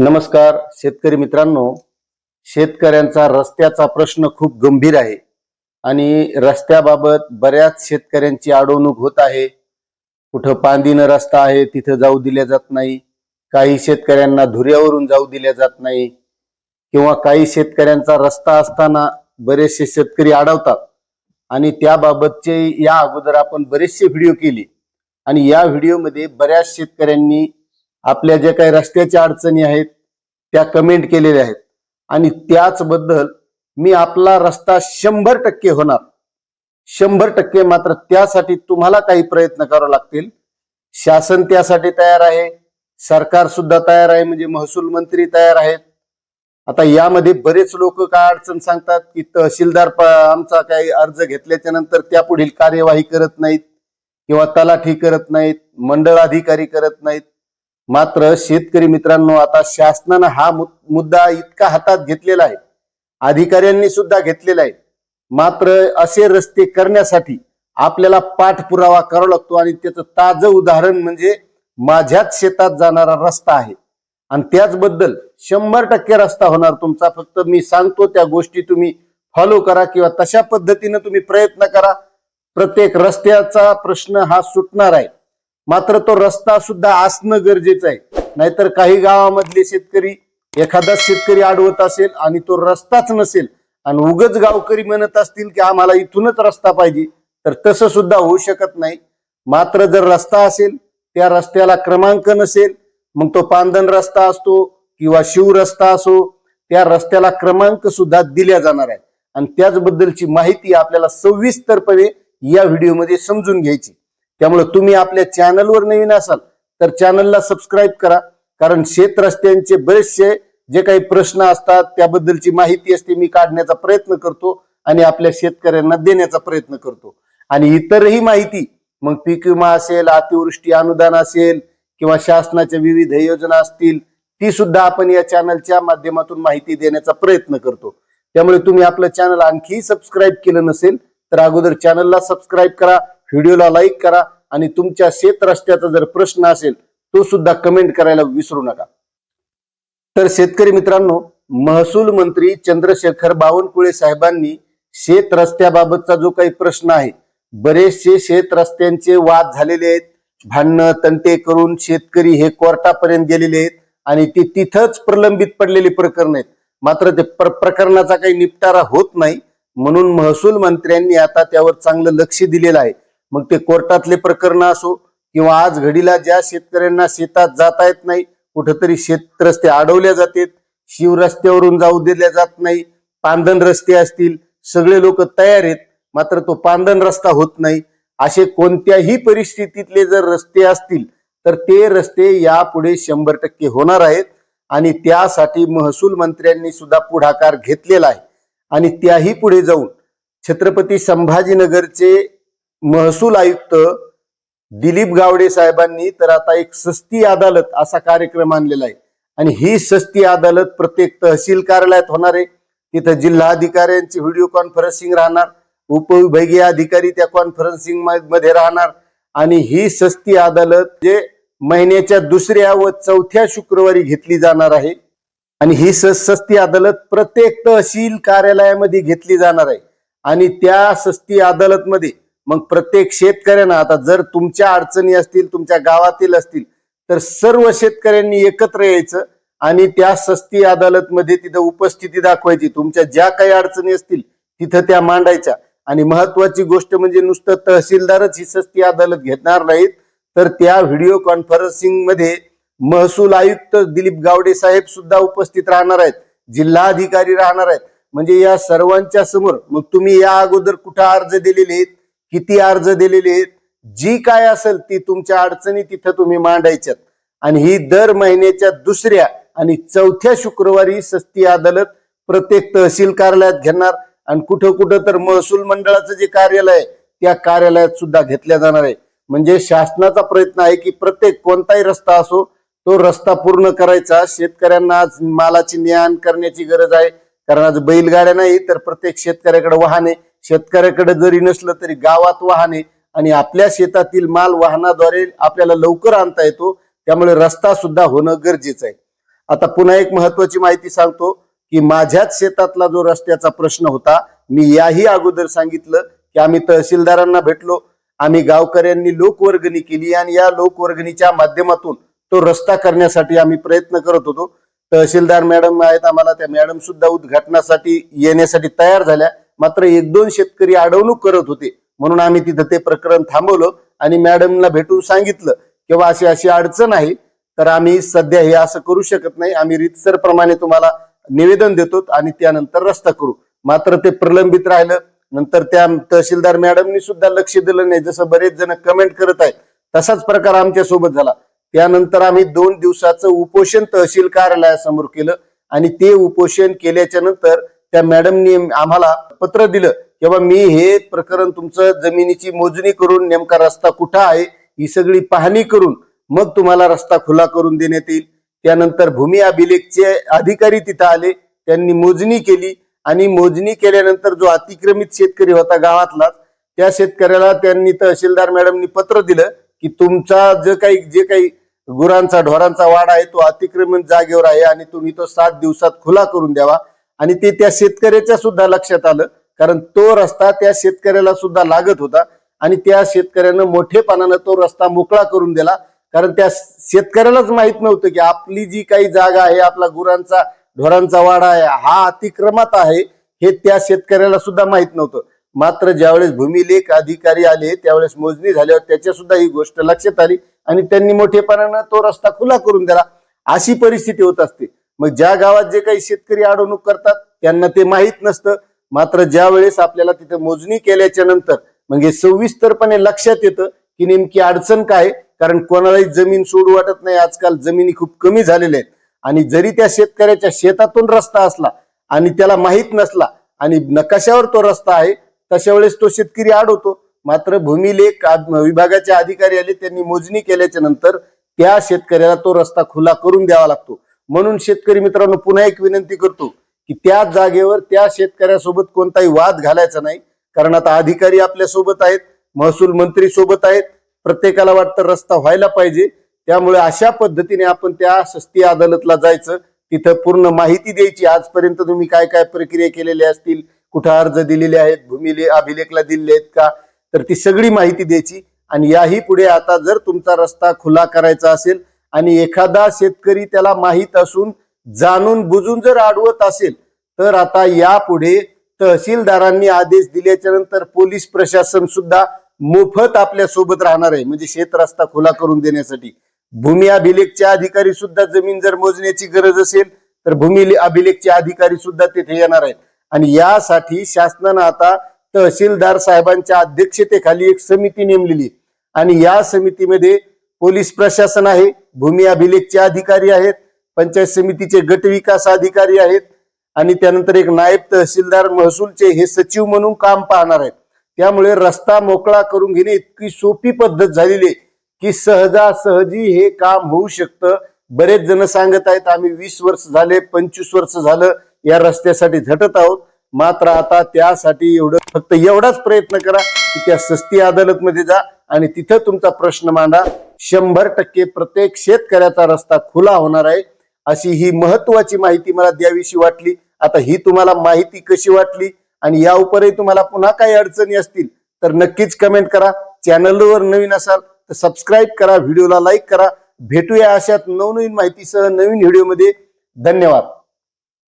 नमस्कार शेतकरी मित्रांनो. शेतकऱ्यांचा रस्त्याचा प्रश्न खूप गंभीर आहे आणि रस्त्याबाबत बऱ्याच शेतकऱ्यांची अडवणूक होत आहे. कुठं पांदीनं रस्ता आहे तिथं जाऊ दिल्या जात नाही. काही शेतकऱ्यांना धुऱ्यावरून जाऊ दिल्या जात नाही. किंवा काही शेतकऱ्यांचा रस्ता असताना बरेचसे शेतकरी अडवतात आणि त्याबाबतचे या अगोदर आपण बरेचसे व्हिडिओ केले. आणि या व्हिडिओमध्ये बऱ्याच शेतकऱ्यांनी आपल्या ज्या काही रस्त्याच्या अडचणी आहेत त्या कमेंट केलेल्या आहेत. आणि त्याचबद्दल मी आपला रस्ता शंभर टक्के होणार. शंभर टक्के मात्र त्यासाठी तुम्हाला काही प्रयत्न करावे लागतील. शासन त्यासाठी तयार आहे. सरकार सुद्धा तयार आहे. म्हणजे महसूल मंत्री तयार आहेत. आता यामध्ये बरेच लोक काय अडचण सांगतात की तहसीलदार आमचा काही अर्ज घेतल्याच्या नंतर त्या पुढील कार्यवाही करत नाहीत किंवा तलाठी करत नाहीत मंडळ अधिकारी करत नाहीत. मात्र शेतकरी मित्रांनो आता शासनानं हा मु- मुद्दा इतका हातात घेतलेला आहे. अधिकाऱ्यांनी सुद्धा घेतलेला आहे. मात्र असे रस्ते करण्यासाठी आपल्याला पाठपुरावा करावा लागतो आणि त्याचं ताजं उदाहरण म्हणजे माझ्याच शेतात जाणारा रस्ता आहे. आणि त्याचबद्दल शंभर टक्के रस्ता होणार तुमचा. फक्त मी सांगतो त्या गोष्टी तुम्ही फॉलो करा किंवा तशा पद्धतीनं तुम्ही प्रयत्न करा. प्रत्येक रस्त्याचा प्रश्न हा सुटणार आहे. मात्र तो रस्ता सुद्धा असणं गरजेचं आहे. नाहीतर काही गावामधले शेतकरी एखादा शेतकरी अडवत असेल आणि तो रस्ताच नसेल आणि उगच गावकरी म्हणत असतील की आम्हाला इथूनच रस्ता पाहिजे तर तसं सुद्धा होऊ शकत नाही. मात्र जर रस्ता असेल त्या रस्त्याला क्रमांक नसेल मग तो पांदन रस्ता असतो किंवा शिव रस्ता असो त्या रस्त्याला क्रमांक सुद्धा दिल्या जाणार आहे आणि त्याचबद्दलची माहिती आपल्याला सविस्तरपणे या व्हिडिओमध्ये समजून घ्यायची. त्यामुळे तुम्ही आपल्या चॅनलवर नवीन असाल तर चॅनलला सबस्क्राईब करा. कारण शेत रस्त्यांचे बरेचसे जे काही प्रश्न असतात त्याबद्दलची माहिती असते मी काढण्याचा प्रयत्न करतो आणि आपल्या शेतकऱ्यांना देण्याचा प्रयत्न करतो. आणि इतरही माहिती मग पीक विमा असेल अतिवृष्टी अनुदान असेल किंवा शासनाच्या विविध योजना असतील ती सुद्धा आपण या चॅनलच्या माध्यमातून माहिती देण्याचा प्रयत्न करतो. त्यामुळे तुम्ही आपलं चॅनल आणखी सबस्क्राईब केलं नसेल तर अगोदर चॅनलला सबस्क्राईब करा व्हिडिओला लाईक करा आणि तुमच्या शेत रस्त्याचा जर प्रश्न असेल तो सुद्धा कमेंट करायला विसरू नका. तर शेतकरी मित्रांनो महसूल मंत्री चंद्रशेखर बावनकुळे साहेबांनी शेत रस्त्याबाबतचा जो काही प्रश्न आहे बरेचसे शेत रस्त्यांचे वाद झालेले आहेत. भांडणं तंटे करून शेतकरी हे कोर्टापर्यंत गेलेले आहेत आणि ते तिथंच प्रलंबित पडलेली प्रकरण आहेत. मात्र ते प्र- प्रकरणाचा काही निपटारा होत नाही. म्हणून महसूल मंत्र्यांनी आता त्यावर चांगलं लक्ष दिलेलं आहे. मग ते कोर्टातले प्रकरण असो किंवा आज घडीला ज्या शेतकऱ्यांना शेतात जाता येत नाही कुठंतरी शेत रस्ते अडवल्या जातात शिव रस्त्यावरून जाऊ दिल्या जात नाही पांदन रस्ते असतील सगळे लोक तयार आहेत मात्र तो पांदन रस्ता होत नाही. असे कोणत्याही परिस्थितीतले जर रस्ते असतील तर ते रस्ते यापुढे शंभर टक्के होणार आहेत आणि त्यासाठी महसूल मंत्र्यांनी सुद्धा पुढाकार घेतलेला आहे. आणि त्याही पुढे जाऊन छत्रपती संभाजीनगरचे महसूल आयुक्त दिलीप गावडे साहेबांनी तर आता एक सस्ती अदालत असा कार्यक्रम आणलेला आहे. आणि ही सस्ती अदालत प्रत्येक तहसील कार्यालयात होणार आहे. तिथं जिल्हाधिकाऱ्यांची व्हिडिओ कॉन्फरन्सिंग राहणार. उपविभागीय अधिकारी त्या कॉन्फरन्सिंगमध्ये राहणार. आणि ही सस्ती अदालत जे महिन्याच्या दुसऱ्या व चौथ्या शुक्रवारी घेतली जाणार आहे. आणि ही स- सस्ती अदालत प्रत्येक तहसील कार्यालयामध्ये घेतली जाणार आहे. आणि त्या सस्ती अदालतमध्ये मग प्रत्येक शेतकऱ्यांना आता जर तुमच्या अडचणी असतील तुमच्या गावातील असतील तर सर्व शेतकऱ्यांनी एकत्र यायचं आणि त्या सस्ती अदालतमध्ये तिथं उपस्थिती दाखवायची. तुमच्या ज्या काही अडचणी असतील तिथं त्या मांडायच्या. आणि महत्वाची गोष्ट म्हणजे नुसतं तहसीलदारच ही सस्ती अदालत घेणार नाहीत. तर त्या व्हिडिओ कॉन्फरन्सिंगमध्ये महसूल आयुक्त दिलीप गावडे साहेब सुद्धा उपस्थित राहणार आहेत. जिल्हाधिकारी राहणार आहेत. म्हणजे या सर्वांच्या समोर मग तुम्ही या अगोदर कुठं अर्ज दिलेले आहेत? किती अर्ज दिलेले आहेत? जी काय असेल ती तुमच्या अडचणी तिथं तुम्ही मांडायच्यात. आणि ही दर महिन्याच्या दुसऱ्या आणि चौथ्या शुक्रवारी सस्ती अदालत प्रत्येक तहसील कार्यालयात घेणार. आणि कुठं कुठं तर महसूल मंडळाचं जे कार्यालय आहे त्या कार्यालयात सुद्धा घेतल्या जाणार आहे. म्हणजे शासनाचा प्रयत्न आहे की प्रत्येक कोणताही रस्ता असो तो रस्ता पूर्ण करायचा. शेतकऱ्यांना आज मालाची ने करण्याची गरज आहे. कारण आज बैलगाड्या नाही तर प्रत्येक शेतकऱ्याकडे वाहन आहे. शेतकऱ्याकडे जरी नसलं तरी गावात वाहने आणि आपल्या शेतातील माल वाहनाद्वारे आपल्याला लवकर आणता येतो त्यामुळे रस्ता सुद्धा होणं गरजेचं आहे. आता पुन्हा एक महत्वाची माहिती सांगतो की माझ्याच शेतातला जो रस्त्याचा प्रश्न होता मी याही अगोदर सांगितलं की आम्ही तहसीलदारांना भेटलो आम्ही गावकऱ्यांनी लोकवर्गणी केली आणि या लोकवर्गणीच्या माध्यमातून तो रस्ता करण्यासाठी आम्ही प्रयत्न करत होतो. तहसीलदार मॅडम आहेत आम्हाला त्या मॅडम सुद्धा उद्घाटनासाठी येण्यासाठी तयार झाल्या. मात्र एक दोन शेतकरी अडवणूक करत होते. म्हणून आम्ही तिथं ते प्रकरण थांबवलं आणि मॅडमला भेटून सांगितलं किंवा अशी अशी अडचण आहे तर आम्ही सध्या हे असं करू शकत नाही. आम्ही रितसर प्रमाणे तुम्हाला निवेदन देतो आणि त्यानंतर रस्ता करू. मात्र ते प्रलंबित राहिलं. नंतर त्या तहसीलदार मॅडमनी सुद्धा लक्ष दिलं नाही. जसं बरेच जण कमेंट करत आहेत तसाच प्रकार आमच्यासोबत झाला. त्यानंतर आम्ही दोन दिवसाचं उपोषण तहसील कार्यालयासमोर केलं आणि ते उपोषण केल्याच्यानंतर त्या मॅडमनी आम्हाला पत्र दिलं किंवा मी हे प्रकरण तुमचं जमिनीची मोजणी करून नेमका रस्ता कुठं आहे ही सगळी पाहणी करून मग तुम्हाला रस्ता खुला करून देण्यात येईल. त्यानंतर भूमी अभिलेखचे अधिकारी तिथं आले त्यांनी मोजणी केली आणि मोजणी केल्यानंतर जो अतिक्रमित शेतकरी होता गावातला त्या शेतकऱ्याला त्यांनी तहसीलदार मॅडमनी पत्र दिलं की तुमचा जे काही जे काही गुरांचा ढोरांचा वाडा आहे तो अतिक्रमित जागेवर आहे आणि तुम्ही तो सात दिवसात खुला करून द्यावा. आणि ते त्या शेतकऱ्याच्या सुद्धा लक्षात आलं कारण तो रस्ता त्या शेतकऱ्याला सुद्धा लागत होता आणि त्या शेतकऱ्यानं मोठेपणानं तो रस्ता मोकळा करून दिला. कारण त्या शेतकऱ्यालाच माहीत नव्हतं की आपली जी काही जागा आहे आपला गुरांचा ढोरांचा वाडा आहे हा अतिक्रमात आहे हे त्या शेतकऱ्याला सुद्धा माहीत नव्हतं. मात्र ज्यावेळेस भूमिलेख अधिकारी आले त्यावेळेस मोजणी झाल्यावर त्याच्या सुद्धा ही गोष्ट लक्षात आली आणि त्यांनी मोठेपणानं तो रस्ता खुला करून दिला. अशी परिस्थिती होत असते. मग ज्या गावात जे काही शेतकरी अडवणूक करतात त्यांना ते माहीत नसतं. मात्र ज्या वेळेस आपल्याला तिथे मोजणी केल्याच्यानंतर म्हणजे सविस्तरपणे लक्षात येतं की नेमकी अडचण काय कारण कोणालाही जमीन सोडू वाटत नाही. आजकाल जमिनी खूप कमी झालेल्या आहेत. आणि जरी त्या शेतकऱ्याच्या शेतातून रस्ता असला आणि त्याला माहीत नसला आणि नकाशावर तो रस्ता आहे तशा वेळेस तो शेतकरी अडवतो. मात्र भूमिलेख विभागाचे अधिकारी आले त्यांनी मोजणी केल्याच्यानंतर त्या शेतकऱ्याला तो रस्ता खुला करून द्यावा लागतो. म्हणून शेतकरी मित्रांनो पुन्हा एक विनंती करतो की त्या जागेवर त्या शेतकऱ्यासोबत कोणताही वाद घालायचा नाही. कारण आता अधिकारी आपल्यासोबत आहेत महसूल मंत्री सोबत आहेत. प्रत्येकाला वाटतं रस्ता व्हायला पाहिजे. त्यामुळे अशा पद्धतीने आपण त्या सस्ती अदालतला जायचं. तिथं पूर्ण माहिती द्यायची. आजपर्यंत तुम्ही काय काय प्रक्रिया केलेल्या असतील? कुठं अर्ज दिलेले आहेत? भूमिले अभिलेखला दिलेले आहेत का? तर ती सगळी माहिती द्यायची. आणि याही पुढे आता जर तुमचा रस्ता खुला करायचा असेल आणि एखादा शेतकरी त्याला माहीत असून जाणून बुजून जर अडवत असेल तर आता यापुढे तहसीलदारांनी आदेश दिल्याच्या नंतर पोलीस प्रशासन सुद्धा मोफत आपल्यासोबत राहणार आहे. म्हणजे शेत रस्ता खुला करून देण्यासाठी. भूमी अभिलेखचे अधिकारी सुद्धा जमीन जर मोजण्याची गरज असेल तर भूमी अभिलेखचे अधिकारी सुद्धा तिथे येणार आहेत. आणि यासाठी शासनानं आता तहसीलदार साहेबांच्या अध्यक्षतेखाली एक समिती नेमलेली आहे. आणि या समितीमध्ये पोलीस प्रशासन आहे भूमी अभिलेखचे अधिकारी आहेत पंचायत समितीचे गट विकास अधिकारी आहेत आणि त्यानंतर एक नायब तहसीलदार महसूलचे हे सचिव म्हणून काम पाहणार आहेत. त्यामुळे रस्ता मोकळा करून घेणे इतकी सोपी पद्धत झालेली आहे की सहजासहजी हे काम होऊ शकतं. बरेच जण सांगत आहेत आम्ही वीस वर्ष झाले पंचवीस वर्ष झालं या रस्त्यासाठी झटत आहोत. मात्र आता त्यासाठी एवढं फक्त एवढाच प्रयत्न करा की त्या सस्ती अदालतमध्ये जा आणि तिथं तुमचा प्रश्न मांडा. शंभर टक्के प्रत्येक शेतकऱ्याचा रस्ता खुला होणार आहे अशी ही महत्वाची माहिती मला द्यावीशी वाटली. आता ही तुम्हाला माहिती कशी वाटली आणि या उपरही तुम्हाला पुन्हा काही अडचणी असतील तर नक्कीच कमेंट करा. चॅनलवर नवीन असाल तर सबस्क्राईब करा व्हिडिओला लाईक करा. भेटूया अशात नवनवीन माहितीसह नवीन व्हिडिओमध्ये. धन्यवाद.